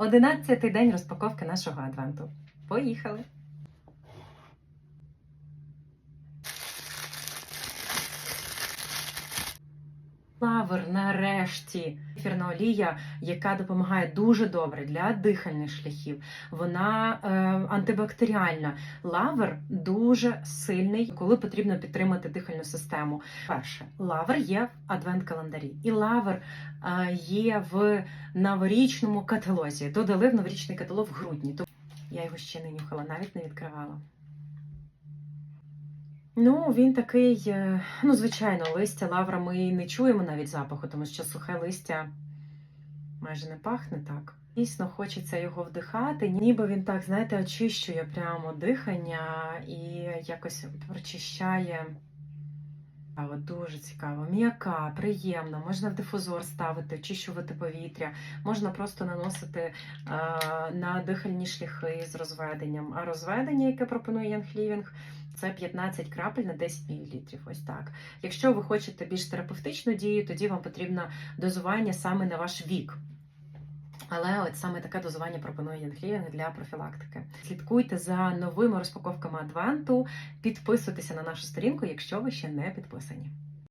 Одинадцятий день розпаковки нашого адвенту. Поїхали! Лавр нарешті ефірна олія, яка допомагає дуже добре для дихальних шляхів. Вона е, антибактеріальна. Лавр дуже сильний, коли потрібно підтримати дихальну систему. Перше, лавр є в адвент-календарі, і лавр е, є в новорічному каталозі. Додали в новорічний каталог в грудні. То я його ще не нюхала, навіть не відкривала. Ну, він такий, е, ну, звичайно, листя лавра ми не чуємо навіть запаху, тому що сухе листя майже не пахне так. Дійсно, хочеться його вдихати, ніби він так, знаєте, очищує прямо дихання і якось прочищає. А дуже цікаво, м'яка, приємна, можна в дифузор ставити, очищувати повітря, можна просто наносити е, на дихальні шляхи з розведенням. А розведення, яке пропонує Ян Хлівінг, це 15 крапель на 10 мл. Ось так. Якщо ви хочете більш терапевтичну дію, тоді вам потрібно дозування саме на ваш вік. Але от саме таке дозування пропонує Ян для профілактики. Слідкуйте за новими розпаковками адвенту, підписуйтеся на нашу сторінку, якщо ви ще не підписані.